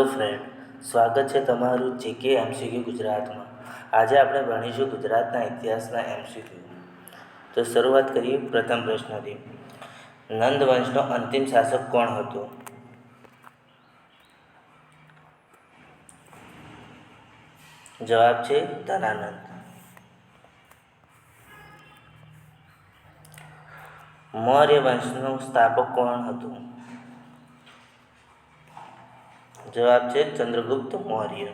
Hello friend સ્વાગત છે તમારું જીકે એમસીક્યુ ગુજરાતમાં. આજે આપણે ભણીશું ગુજરાતના ઇતિહાસના એમસીક્યુ તો શરૂઆત કરીએ પ્રથમ પ્રશ્નથી. નંદ વંશનો અંતિમ શાસક કોણ હતો? જવાબ છે ધનાનંદ મૌર્ય વંશનું સ્થાપક કોણ હતું? જવાબ છે ચંદ્રગુપ્ત મૌર્ય.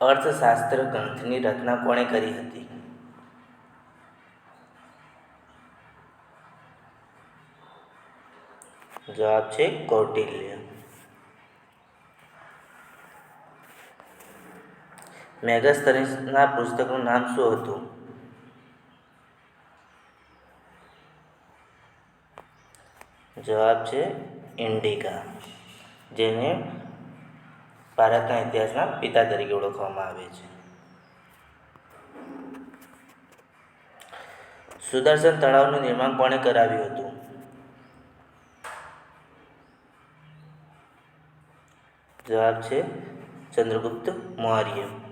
અર્થશાસ્ત્ર ગ્રંથની રચના કોણે કરી હતી? જવાબ છે કૌટિલ્ય. મેગસ્તરીસના પુસ્તકનું નામ શું હતું? જવાબ છે ઇન્ડિકા, જેને ભારતના ઇતિહાસના પિતા તરીકે ઓળખવામાં આવે છે. સુદર્શન તળાવનું નિર્માણ કોણે કરાવ્યું હતું? જવાબ છે ચંદ્રગુપ્ત મૌર્ય.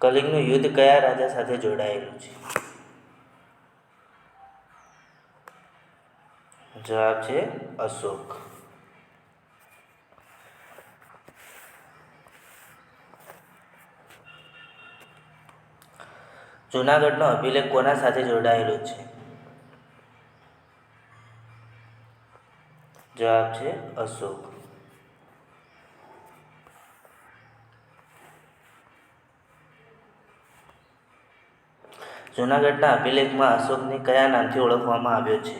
કલિંગનું યુદ્ધ કયા રાજા સાથે જોડાયેલું છે? જવાબ છે અશોક. જૂનાગઢનો અભિલેખ કોના સાથે જોડાયેલો છે? જવાબ છે અશોક. જૂનાગઢના અભિલેખમાં અશોકને કયા નામથી ઓળખવામાં આવ્યો છે?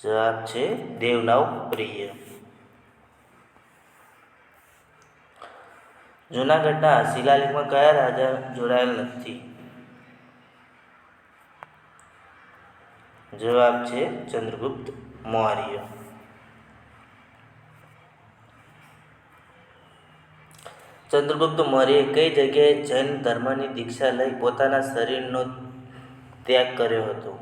જવાબ છે દેવનાવ પ્રિય જૂનાગઢના શિલાલેખમાં કયા રાજા જોડાયેલ નથી? જવાબ છે ચંદ્રગુપ્ત મૌર્ય. ચંદ્રગુપ્ત મૌર્યએ કઈ જગ્યાએ જૈન ધર્મની દીક્ષા લઈ પોતાના શરીરનો ત્યાગ કર્યો હતો?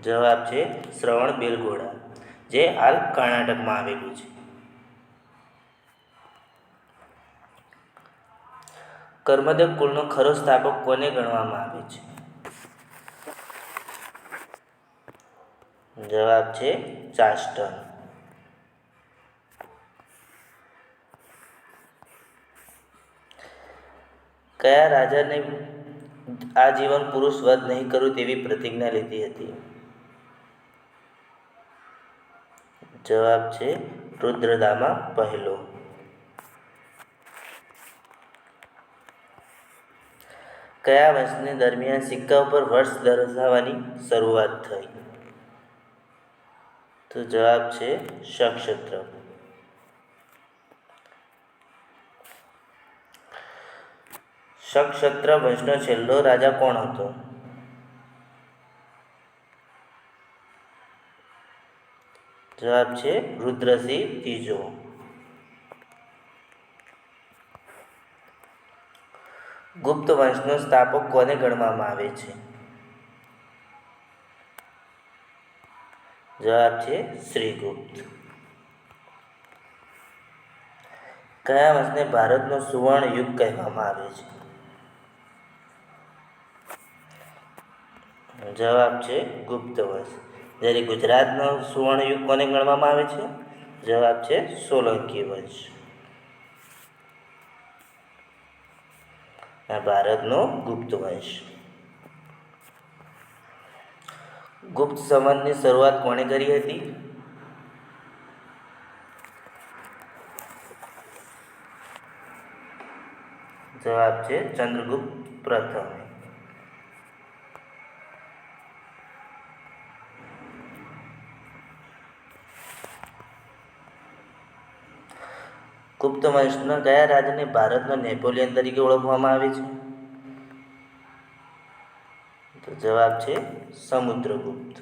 જવાબ છે શ્રવણ બેલગોડા, જે હાલ કર્ણાટકમાં આવેલું છે. કર્મદેવ કુળનો ખરો સ્થાપક કોને ગણવામાં આવે છે? જવાબ છે ચાસ્ટન કયા રાજાને આ જીવન પુરુષ વધ નહીં કરું તેવી પ્રતિજ્ઞા લીધી હતી? જવાબ છે રુદ્રદામા પહેલો. કયા વર્ષને દરમિયાન સિક્કા ઉપર વર્ષ દર્શાવવાની શરૂઆત થઈ? તો જવાબ છે સક્ષત્ર સક્ષત્ર વંશનો છેલ્લો રાજા કોણ હતો? જવાબ છે રુદ્રસિંહ ત્રીજો. ગુપ્ત વંશનો સ્થાપક કોને ગણવામાં આવે છે? જવાબ છે શ્રીગુપ્ત. કયા વંશને ભારતનો સુવર્ણ યુગ કહેવામાં આવે છે? જવાબ છે ગુપ્ત વંશ. જ્યારે ગુજરાતનો સુવર્ણયુગ કોને ગણવામાં આવે છે? જવાબ છે સોલંકી વંશ. ભારતનો ગુપ્ત વંશ. ગુપ્ત સંવંતની શરૂઆત કોણે કરી હતી? જવાબ છે ચંદ્રગુપ્ત પ્રથમ. ગુપ્ત વંશના કયા રાજાને ભારતનો નેપોલિયન તરીકે ઓળખવામાં આવે છે? તો જવાબ છે સમુદ્રગુપ્ત.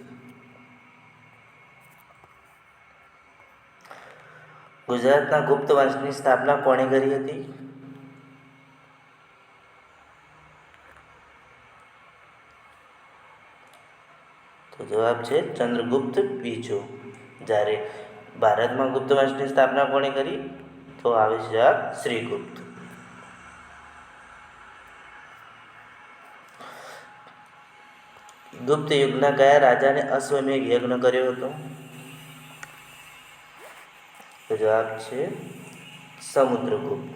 ગુજરાતના ગુપ્ત વંશની સ્થાપના કોણે કરી હતી? તો જવાબ છે ચંદ્રગુપ્ત બીજો. જ્યારે ભારતમાં ગુપ્ત વંશની સ્થાપના કોણે કરી? તો આવે છે શ્રીગુપ્ત. ગુપ્ત યુગના કયા રાજાને અશ્વમેઘ યજ્ઞ કર્યો હતો. જવાબ છે સમુદ્રગુપ્ત,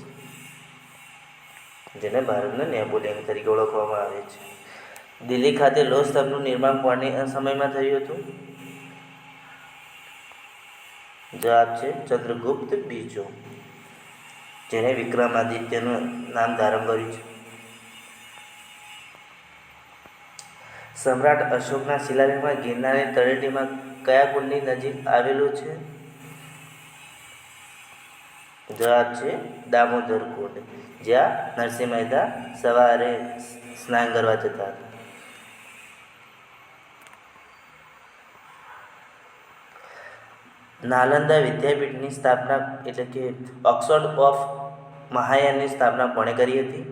જેને ભારતના નેપોલિયન તરીકે ઓળખવામાં આવે છે. દિલ્હી ખાતે લોહ સ્તંભનું નિર્માણ કોને સમયમાં થયું હતું. જવાબ છે ચંદ્રગુપ્ત બીજો. જેને વિક્રમાદિત્યનું નામ ધારણ કર્યું છે. સમ્રાટ અશોકના શિલાલેખમાં ગિરનારની તળેટીમાં કયા કુંડની નજીક આવેલું છે? જવાબ છે દામોદર કુંડ જ્યાં નરસિંહ મહેતા સવારે સ્નાન કરવા જતા હતા. નાલંદા વિદ્યાપીઠની સ્થાપના એટલે કે ઓક્સફર્ડ ઓફ મહાયાનની સ્થાપના કોણે કરી હતી?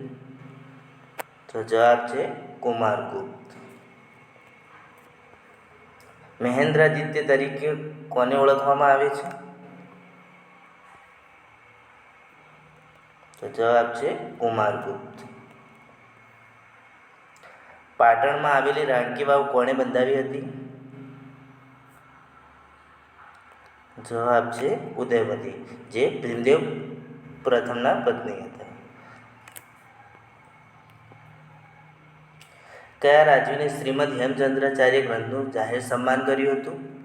તો જવાબ છે કુમારગુપ્ત મહેન્દ્રાદિત્ય તરીકે કોને ઓળખવામાં આવે છે? તો જવાબ છે કુમારગુપ્ત પાટણમાં આવેલી રાણકી વાવ કોણે બંધાવી હતી? જવાબ છે ઉદયવતી, જે ભીમદેવ પ્રથમના પત્ની હતા. કયા રાજવીને શ્રીમદ હેમચંદ્રાચાર્ય ગ્રંથનું જાહેર સન્માન કર્યું હતું?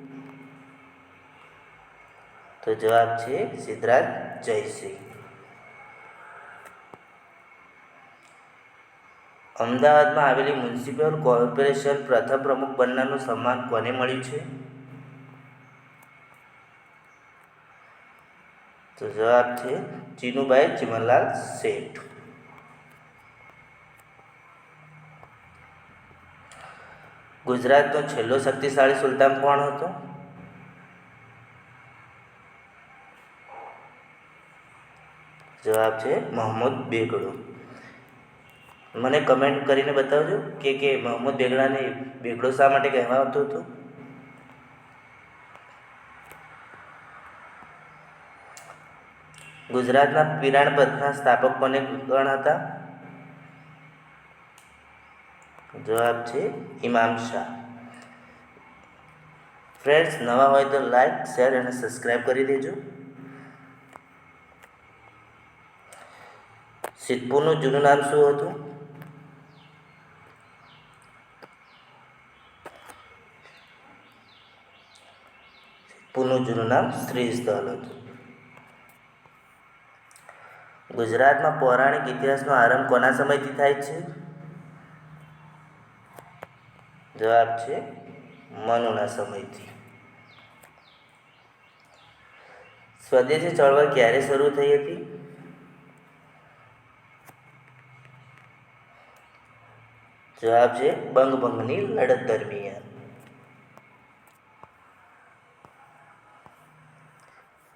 તો જવાબ છે સિદ્ધરાજ જયસિંહ. અમદાવાદમાં આવેલી મ્યુનિસિપલ કોર્પોરેશન પ્રથમ પ્રમુખ બનનારનું સન્માન કોને મળ્યું છે? તો જવાબ છે ચીનુભાઈ ચિમનલાલ શેઠ. ગુજરાતનો છેલ્લો શક્તિશાળી સુલતાન કોણ હતો? જવાબ છે મોહમ્મદ બેગડો. મને કમેન્ટ કરીને બતાવજો કે કે મોહમ્મદ બેગડાને બેગડો શા માટે કહેવાતો હતો? ગુજરાતના પિરાણ પંથના સ્થાપક કોને કોણ હતા? જવાબ છે ઇમામ શાહ. ફ્રેન્ડ્સ, નવા હોય તો લાઈક, શેર અને સબસ્ક્રાઈબ કરી દેજો. સિદ્ધપુરનું જૂનું નામ શું હતું? સિદ્ધપુરનું જૂનું નામ શ્રી સ્થળ હતું. ગુજરાતમાં પૌરાણિક ઇતિહાસનો આરંભ કોના સમયથી થાય છે? જવાબ છે મનુના સમયથી. સ્વદેશી ચળવળ ક્યારે શરૂ થઈ હતી? જવાબ છે બંગભંગની લડત દરમિયાન.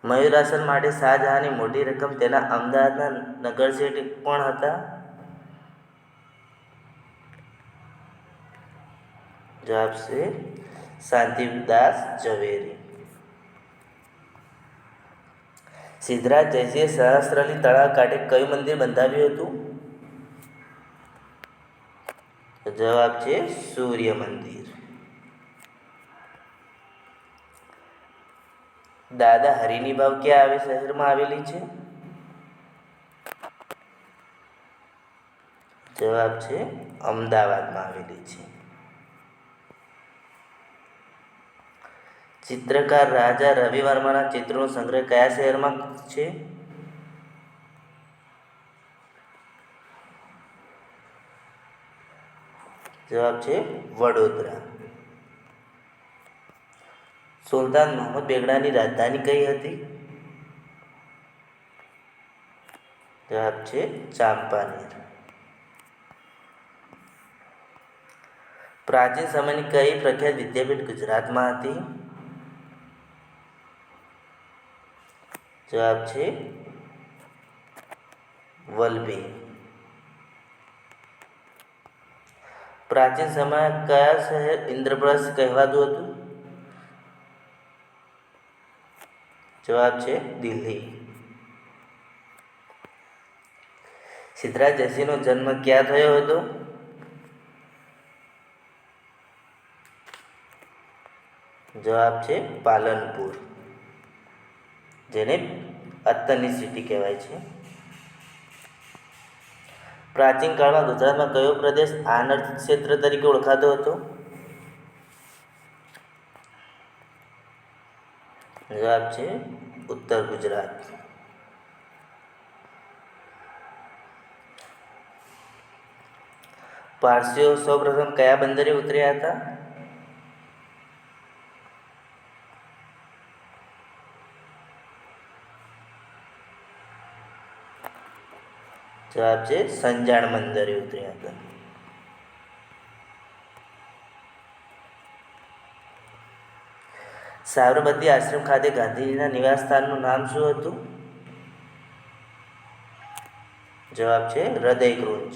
મયુરાસન માટે શાહજહાંની મોટી રકમ તેના અમદાવાદના નગરશેઠ કોણ હતા? જવાબ છે શાંતિદાસ ઝવેરી. સિદ્ધરાજ જયસિંહે સહસ્ત્રલી તળાવ કાંઠે કયું મંદિર બંધાવ્યું હતું? જવાબ છે સૂર્ય મંદિર. દાદા હરિની ભાવ ક્યાં આવે શહેરમાં આવેલી છે? જવાબ છે, અમદાવાદમાં આવેલી છે. ચિત્રકાર રાજા રવિ વર્માના ચિત્રોનો સંગ્રહ કયા શહેરમાં છે? જવાબ છે, વડોદરા. સુલતાન મોહમ્મદ બેગડાની રાજધાની કઈ હતી? જવાબ છે ચાંપાનેર. પ્રાચીન સમયની કઈ પ્રખ્યાત વિદ્યાપીઠ ગુજરાતમાં હતી? જવાબ છે વલભી. પ્રાચીન સમયે કયા શહેર ઇન્દ્રપ્રસ્થ કહેવાતું હતું? જવાબ છે દિલ્હી. સિદ્ધરાજ જયસિંહનો જન્મ ક્યાં થયો હતો? જવાબ છે પાલનપુર, જેને અત્તરની સિટી કહેવાય છે. પ્રાચીન કાળમાં ગુજરાતમાં કયો પ્રદેશ આનર્થ ક્ષેત્ર તરીકે ઓળખાતો હતો? જવાબ છે, ઉત્તર ગુજરાત. પારસીઓ સૌપ્રથમ કયા બંદરે ઉતર્યા હતા? જવાબ છે, સંજાણ બંદરે ઉતર્યા હતા. સાબરમતી આશ્રમ ખાતે ગાંધીજીના નિવાસ સ્થાનનું નામ શું હતું? જવાબ છે હૃદય કૃંજ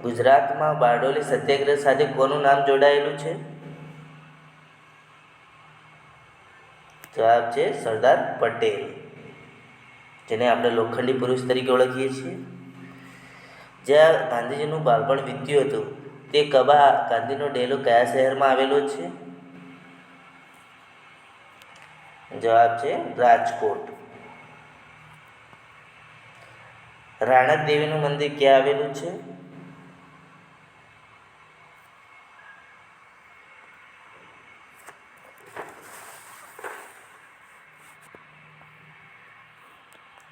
ગુજરાતમાં બારડોલી સત્યાગ્રહ સાથે કોનું નામ જોડાયેલું છે? જવાબ છે સરદાર પટેલ, જેને આપણે લોખંડી પુરુષ તરીકે ઓળખીએ છીએ. જ્યાં ગાંધીજીનું બાળપણ વીત્યું હતું તે કબા ગાંધીનો ડેલો કયા શહેરમાં આવેલો છે? જવાબ છે રાજકોટ. રાણક દેવીનું મંદિર ક્યાં આવેલું છે?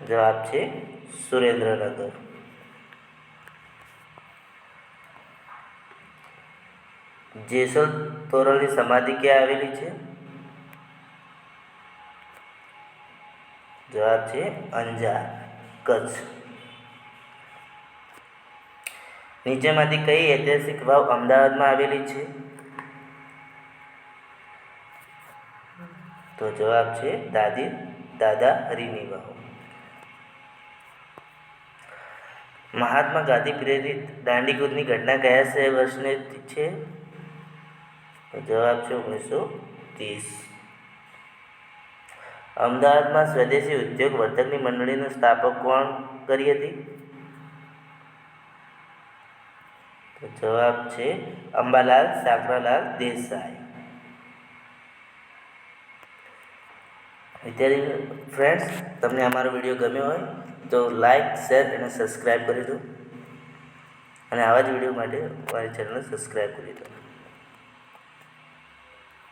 જવાબ છે સુરેન્દ્રનગર. જેસલ તોરલની સમાધિ ક્યાં આવેલી છે? જવાબ છે અંજાર, કચ્છ. નીચેમાંથી કઈ ઐતિહાસિક વાવ અમદાવાદમાં આવેલી છે? તો જવાબ છે દાદી, દાદા હરીની વાવ. મહાત્મા ગાંધી પ્રેરિત દાંડીકૂદની ઘટના કયા વર્ષની છે? જવાબ છે ઓગણીસો ત્રીસ. અમદાવાદમાં સ્વદેશી ઉદ્યોગ વર્તકની મંડળીનું સ્થાપક કોણ કરી હતી? તો જવાબ છે અંબાલાલ સાકરાલાલ દેસાઈ. વિદ્યાર્થી ફ્રેન્ડ્સ તમને અમારો વીડિયો ગમ્યો હોય તો લાઈક શેર અને સબસ્ક્રાઈબ કરી દો. અને આવા જ વીડિયો માટે અમારી ચેનલને સબસ્ક્રાઈબ કરી દો.